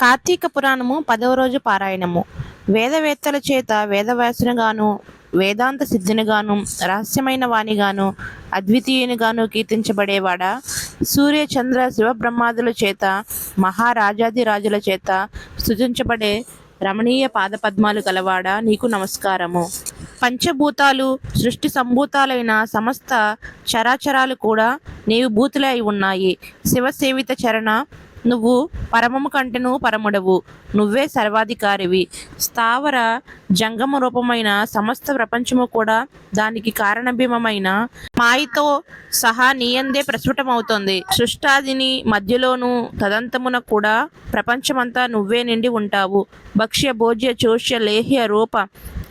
కార్తీక పురాణము పదవ రోజు పారాయణము. వేదవేత్తల చేత వేదవ్యాసునిగాను వేదాంత సిద్ధినిగాను రహస్యమైన వాణిగాను అద్వితీయునిగాను కీర్తించబడేవాడా? సూర్య చంద్ర శివబ్రహ్మాదుల చేత మహారాజాది రాజుల చేత స్తుతించబడే రమణీయ పాదపద్మాలు గలవాడా? నీకు నమస్కారము. పంచభూతాలు సృష్టి సంభూతాలైన సమస్త చరాచరాలు కూడా నీవు భూతులై ఉన్నాయి. శివసేవిత చరణ నువ్వు పరమము కంటెను పరముడవు. నువ్వే సర్వాధికారివి. స్థావర జంగమ రూపమైన సమస్త ప్రపంచము కూడా దానికి కారణభీమమైన మాయతో సహా నీయందే ప్రస్ఫుటమవుతోంది. సృష్టాదిని మధ్యలోనూ తదంతమున కూడా ప్రపంచమంతా నువ్వే నిండి ఉంటావు. భక్ష్య భోజ్య చోష్య లేహ్య రూప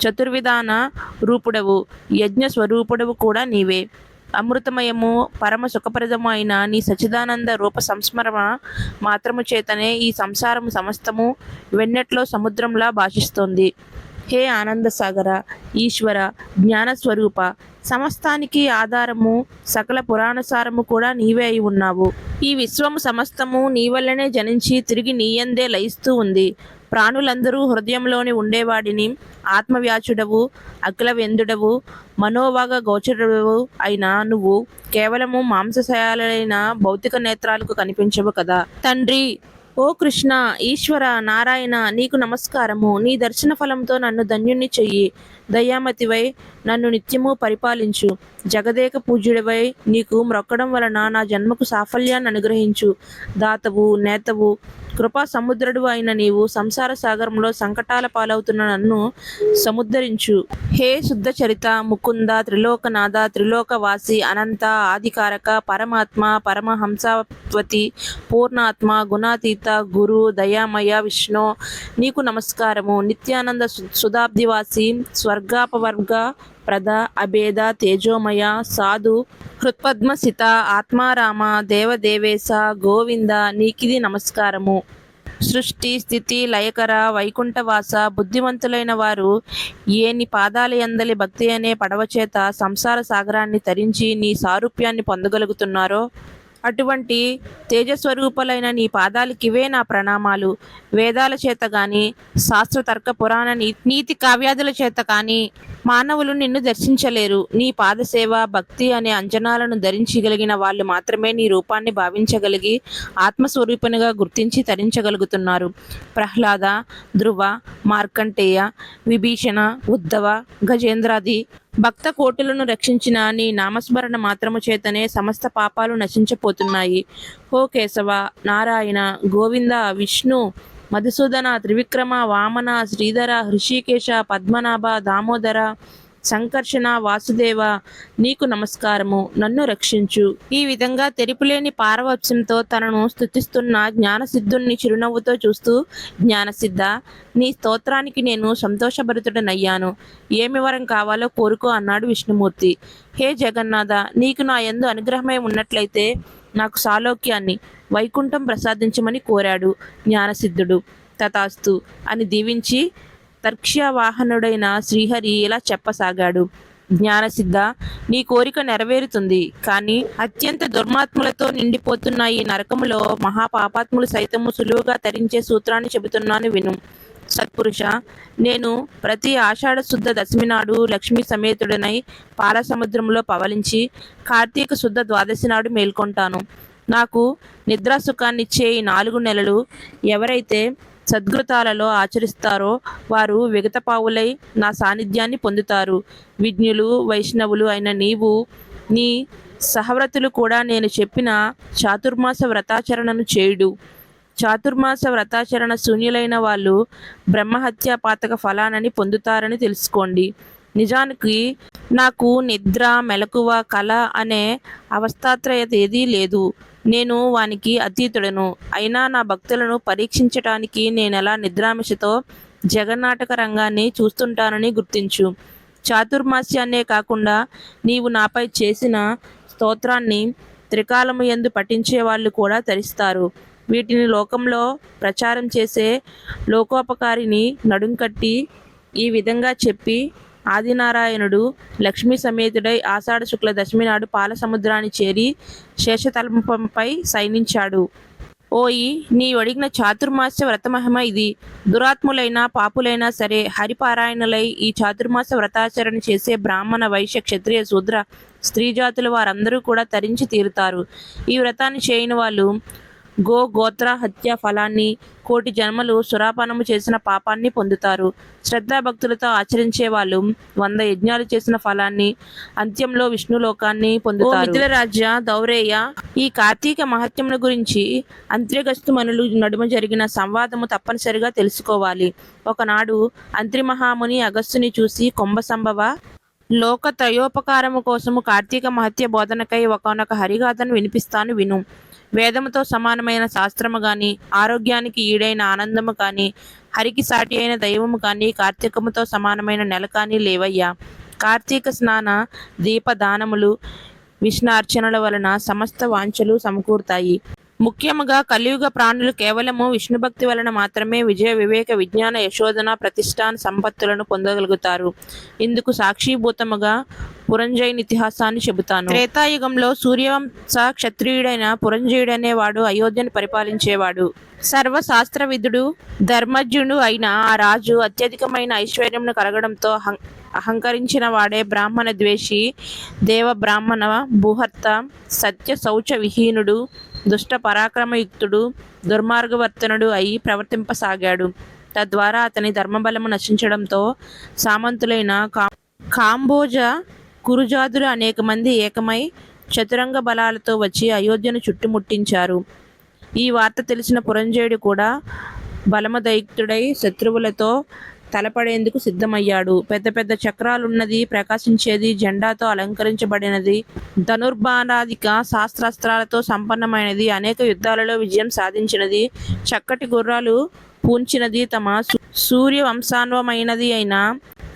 చతుర్విధాన రూపుడవు. యజ్ఞ స్వరూపుడవు కూడా నీవే. అమృతమయము పరమ సుఖప్రదము అయిన నీ సచిదానంద రూప సంస్మరణ మాత్రము చేతనే ఈ సంసారము సమస్తము వెన్నెట్లో సముద్రంలా భాషిస్తోంది. హే ఆనంద సాగర ఈశ్వర జ్ఞానస్వరూప సమస్తానికి ఆధారము సకల పురాణసారము కూడా నీవే అయి ఉన్నావు. ఈ విశ్వము సమస్తము నీ వల్లనే జనించి తిరిగి నీయందే లయిస్తూ ఉంది. ప్రాణులందరూ హృదయంలోని ఉండేవాడిని ఆత్మవ్యాచుడవు అఖిల వెందుడవు మనోవాగ గోచరుడవు అయిన నువ్వు కేవలము మాంసశయాలైన భౌతిక నేత్రాలకు కనిపించవు కదా. తండ్రి ఓ కృష్ణ ఈశ్వర నారాయణ నీకు నమస్కారము. నీ దర్శన ఫలంతో నన్ను ధన్యుణ్ణి చెయ్యి. దయామతివై నన్ను నిత్యము పరిపాలించు. జగదేక పూజ్యుడివై నీకు మ్రొక్కడం వలన నా జన్మకు సాఫల్యాన్ని అనుగ్రహించు. దాతవు నేతవు కృపా సముద్రుడు అయిన నీవు సంసార సాగరంలో సంకటాల పాలవుతున్న నన్ను సముద్ధరించు. హే శుద్ధ చరిత ముకుంద త్రిలోకనాథ త్రిలోకవాసి అనంత ఆదికారక పరమాత్మ పరమహంసవతి పూర్ణాత్మ గుణాతీత గురు దయామయ విష్ణు నీకు నమస్కారము. నిత్యానంద సుధాబ్దివాసి స్వర్గాపవర్గ ప్రద అభేద తేజోమయ సాధు హృత్పద్మసిత ఆత్మారామ దేవదేవేశ గోవింద నీకిది నమస్కారము. సృష్టి స్థితి లయకర వైకుంఠవాస బుద్ధిమంతులైన వారు ఏని పాదాల ఎందలి భక్తి అనే పడవ చేత సంసార సాగరాన్ని తరించి నీ సారూప్యాన్ని పొందగలుగుతున్నారో అటువంటి తేజస్వరూపులైన నీ పాదాలకివే నా ప్రణామాలు. వేదాల చేత కానీ శాస్త్ర తర్క పురాణ నీ- నీతి కావ్యాదుల చేత కానీ మానవులు నిన్ను దర్శించలేరు. నీ పాదసేవ భక్తి అనే అంజనాలను ధరించగలిగిన వాళ్ళు మాత్రమే నీ రూపాన్ని భావించగలిగి ఆత్మస్వరూపునిగా గుర్తించి తరించగలుగుతున్నారు. ప్రహ్లాద ధ్రువ మార్కంటేయ విభీషణ ఉద్ధవ గజేంద్రాది భక్త కోటులను రక్షించిన నీ నామస్మరణ మాత్రము చేతనే సమస్త పాపాలు నశించపోతున్నాయి. హో కేశవ నారాయణ గోవింద విష్ణు మధుసూదన త్రివిక్రమ వామన శ్రీధర హృషికేశ పద్మనాభ దామోదర సంకర్షణ వాసుదేవ నీకు నమస్కారము. నన్ను రక్షించు. ఈ విధంగా తెరిపులేని పారవత్సంతో తనను స్థుతిస్తున్న జ్ఞానసిద్ధుణ్ణి చిరునవ్వుతో చూస్తూ జ్ఞానసిద్ధ నీ స్తోత్రానికి నేను సంతోషభరితుడనయ్యాను. ఏమి వరం కావాలో కోరుకో అన్నాడు విష్ణుమూర్తి. హే జగన్నాథ నీకు నా యందు అనుగ్రహమై ఉన్నట్లయితే నాకు సాలోక్యాన్ని వైకుంఠం ప్రసాదించమని కోరాడు జ్ఞానసిద్ధుడు. తథాస్తు అని దీవించి తర్క్ష్యవాహనుడైన శ్రీహరి ఇలా చెప్పసాగాడు. జ్ఞానసిద్ధ నీ కోరిక నెరవేరుతుంది కానీ అత్యంత దుర్మాత్ములతో నిండిపోతున్న ఈ నరకములో మహాపాపాత్ములు సైతము సులువుగా తరించే సూత్రాన్ని చెబుతున్నాను విను. సత్పురుష నేను ప్రతి ఆషాఢ శుద్ధ దశమి నాడు లక్ష్మీ సమేతుడనై పాలసముద్రంలో పవలించి కార్తీక శుద్ధ ద్వాదశి నాడు మేల్కొంటాను. నాకు నిద్రా సుఖాన్నిచ్చే ఈ నాలుగు నెలలు ఎవరైతే సద్గృతాలలో ఆచరిస్తారో వారు విగతపావులై నా సాన్నిధ్యాన్ని పొందుతారు. విజ్ఞులు వైష్ణవులు అయిన నీవు నీ సహవ్రతులు కూడా నేను చెప్పిన చాతుర్మాస వ్రతాచరణను చేయుడు. చాతుర్మాస వ్రతాచరణ శూన్యులైన వాళ్ళు బ్రహ్మహత్య పాతక ఫలానని పొందుతారని తెలుసుకోండి. నిజానికి నాకు నిద్ర మెలకువ కళ అనే అవస్థాత్రయత ఏదీ లేదు. నేను వానికి అతీతుడను. అయినా నా భక్తులను పరీక్షించటానికి నేనెలా నిద్రామిషతో జగన్నాటక రంగాన్ని చూస్తుంటానని గుర్తించు. చాతుర్మాస్యాన్నే కాకుండా నీవు నాపై చేసిన స్తోత్రాన్ని త్రికాలము ఎందు పఠించే వాళ్ళు కూడా తరిస్తారు వీటిని లోకంలో ప్రచారం చేసే లోకోపకారిని నడుం కట్టి ఈ విధంగా చెప్పి ఆదినారాయణుడు లక్ష్మీ సమేతుడై ఆషాఢ శుక్ల దశమి నాడు పాలసముద్రాన్ని చేరి శేషతల్పంపై శయనించాడు ఓయి నీ ఒడిగిన చాతుర్మాస వ్రతమహిమ ఇది. దురాత్ములైనా పాపులైనా సరే హరిపారాయణులై ఈ చాతుర్మాస వ్రతాచరణ చేసే బ్రాహ్మణ వైశ్య క్షత్రియ శూద్ర స్త్రీ జాతుల వారందరూ కూడా తరించి తీరుతారు. ఈ వ్రతాన్ని చేయని వాళ్ళు గో గోత్ర హత్య ఫలాన్ని కోటి జన్మలు సురాపానము చేసిన పాపాన్ని పొందుతారు. శ్రద్ధాభక్తులతో ఆచరించే వాళ్ళు వంద యజ్ఞాలు చేసిన ఫలాన్ని అంత్యంలో విష్ణులోకాన్ని పొందుతారు. మిథిల రాజ్య దౌరేయ ఈ కార్తీక మహత్యముల గురించి అంత్యగస్తు మనులు నడుమ జరిగిన సంవాదము తప్పనిసరిగా తెలుసుకోవాలి. ఒకనాడు అంత్రిమహాముని అగస్తుని చూసి కొంబ సంభవ లోక త్రయోపకారము కోసము కార్తీక మహత్య బోధనకై ఒకనొక హరిగాథను వినిపిస్తాను విను. వేదముతో సమానమైన శాస్త్రము గాని ఆరోగ్యానికి ఈడైన ఆనందము కాని హరికి సాటి అయిన దైవము కాని కార్తీకముతో సమానమైన నెల కానీ లేవయ్యా. కార్తీక స్నాన దీపదానములు విష్ణార్చనల వలన సమస్త వాంఛలు సమకూరుతాయి. ముఖ్యముగా కలియుగ ప్రాణులు కేవలము విష్ణుభక్తి వలన మాత్రమే విజయ వివేక విజ్ఞాన యశోధన ప్రతిష్టాన సంపత్తులను పొందగలుగుతారు. ఇందుకు సాక్షిభూతముగా పురంజయుని ఇతిహాసాన్ని చెబుతాను. త్రేతాయుగంలో సూర్యవంశ క్షత్రియుడైన పురంజయుడనే వాడు అయోధ్యను పరిపాలించేవాడు. సర్వశాస్త్రవిధుడు ధర్మజ్ఞుడు అయిన ఆ రాజు అత్యధికమైన ఐశ్వర్యమును కలగడంతో అహంకరించిన వాడే బ్రాహ్మణ ద్వేషి దేవ బ్రాహ్మణ భూహర్త సత్య శౌచ విహీనుడు దుష్ట పరాక్రమయుక్తుడు దుర్మార్గవర్తనుడు అయి ప్రవర్తింపసాగాడు. తద్వారా అతని ధర్మబలము నశించడంతో సామంతులైన కాంబోజ కురుజాదులు అనేక మంది ఏకమై చతురంగ బలాలతో వచ్చి అయోధ్యను చుట్టుముట్టించారు. ఈ వార్త తెలిసిన పురంజయుడు కూడా బలమదయుక్తుడై శత్రువులతో తలపడేందుకు సిద్ధమయ్యాడు. పెద్ద పెద్ద చక్రాలున్నది ప్రకాశించేది జెండాతో అలంకరించబడినది ధనుర్బాణాధిక శాస్త్రాస్త్రాలతో సంపన్నమైనది అనేక యుద్ధాలలో విజయం సాధించినది చక్కటి గుర్రాలు పూంచినది తమ సూ- సూర్య అయిన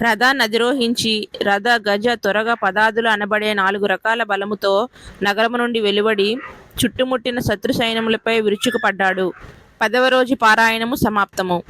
రథ అధిరోహించి రథ గజ త్వరగ పదాదులు అనబడే నాలుగు రకాల బలముతో నగరము నుండి వెలువడి చుట్టుముట్టిన శత్రు సైన్యములపై విరుచుకుపడ్డాడు. పదవ రోజు పారాయణము సమాప్తము.